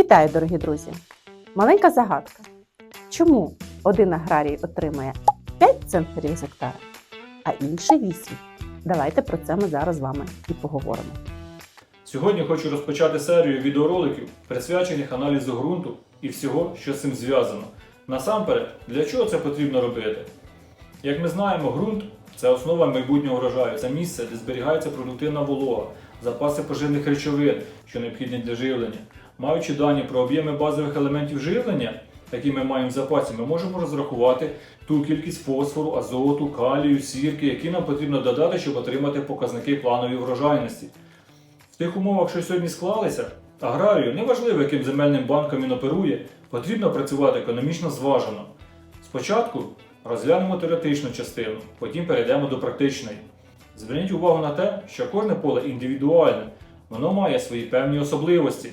Вітаю, дорогі друзі! Маленька загадка. Чому один аграрій отримує 5 центнерів з гектара, а інший 8? Давайте про це ми зараз з вами і поговоримо. Сьогодні хочу розпочати серію відеороликів, присвячених аналізу ґрунту і всього, що з цим зв'язано. Насамперед, для чого це потрібно робити? Як ми знаємо, ґрунт це основа майбутнього врожаю, це місце, де зберігається продуктивна волога, запаси поживних речовин, що необхідні для живлення. Маючи дані про об'єми базових елементів живлення, які ми маємо в запасі, ми можемо розрахувати ту кількість фосфору, азоту, калію, сірки, які нам потрібно додати, щоб отримати показники планової врожайності. В тих умовах, що сьогодні склалися, аграрію, неважливо, яким земельним банком він оперує, потрібно працювати економічно зважено. Спочатку розглянемо теоретичну частину, потім перейдемо до практичної. Зверніть увагу на те, що кожне поле індивідуальне, воно має свої певні особливості.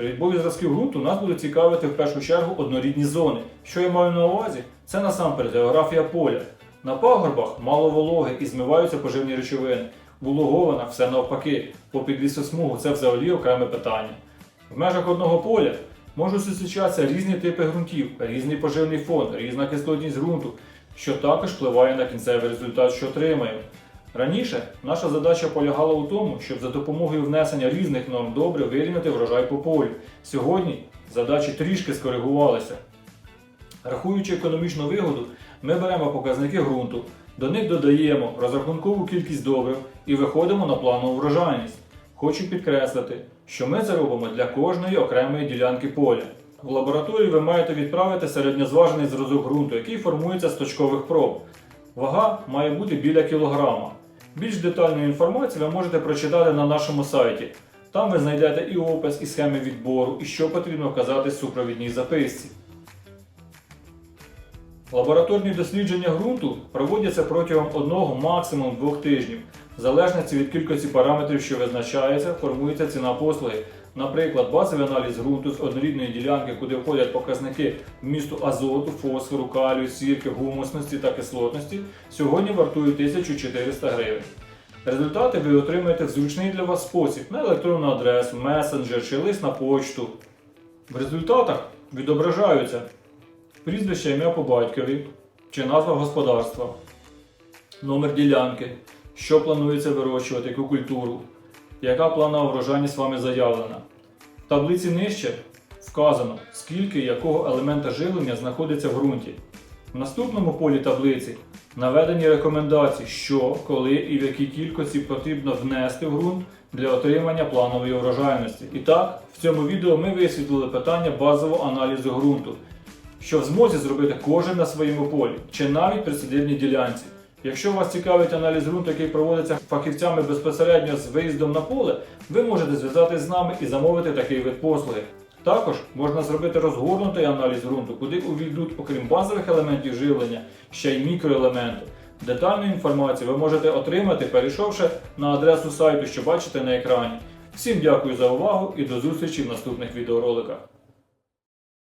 При відборі зразків ґрунту нас буде цікавити в першу чергу однорідні зони. Що я маю на увазі? Це насамперед географія поля. На пагорбах мало вологи і змиваються поживні речовини. Вологована все навпаки, попід лісосмугу це взагалі окреме питання. В межах одного поля можуть зустрічатися різні типи ґрунтів, різний поживний фон, різна кислотність ґрунту, що також впливає на кінцевий результат, що отримаємо. Раніше наша задача полягала у тому, щоб за допомогою внесення різних норм добре вирівняти врожай по полю. Сьогодні задачі трішки скоригувалися. Рахуючи економічну вигоду, ми беремо показники ґрунту, до них додаємо розрахункову кількість добрив і виходимо на планову врожайність. Хочу підкреслити, що ми це робимо для кожної окремої ділянки поля. В лабораторії ви маєте відправити середньозважений зразок ґрунту, який формується з точкових проб. Вага має бути біля кілограма. Більш детальну інформацію ви можете прочитати на нашому сайті. Там ви знайдете і опис, і схеми відбору, і що потрібно вказати в супровідній записці. Лабораторні дослідження ґрунту проводяться протягом одного, максимум двох тижнів. В залежності від кількості параметрів, що визначається, формується ціна послуги. Наприклад, базовий аналіз ґрунту з однорідної ділянки, куди входять показники вмісту азоту, фосфору, калію, сірки, гумусності та кислотності, сьогодні вартує 1400 гривень. Результати ви отримаєте в зручний для вас спосіб на електронну адресу, месенджер чи лист на почту. В результатах відображаються прізвище ім'я по батькові чи назва господарства, номер ділянки, що планується вирощувати, яку культуру, яка планова врожайність вами заявлена. В таблиці нижче вказано, скільки якого елемента живлення знаходиться в ґрунті. В наступному полі таблиці наведені рекомендації, що, коли і в якій кількості потрібно внести в ґрунт для отримання планової врожайності. І так, в цьому відео ми висвітлили питання базового аналізу ґрунту, що в змозі зробити кожен на своєму полі, чи навіть при сидільній ділянці. Якщо вас цікавить аналіз ґрунту, який проводиться фахівцями безпосередньо з виїздом на поле, ви можете зв'язатись з нами і замовити такий вид послуги. Також можна зробити розгорнутий аналіз ґрунту, куди увійдуть, окрім базових елементів живлення, ще й мікроелементи. Детальну інформацію ви можете отримати, перейшовши на адресу сайту, що бачите на екрані. Всім дякую за увагу і до зустрічі в наступних відеороликах.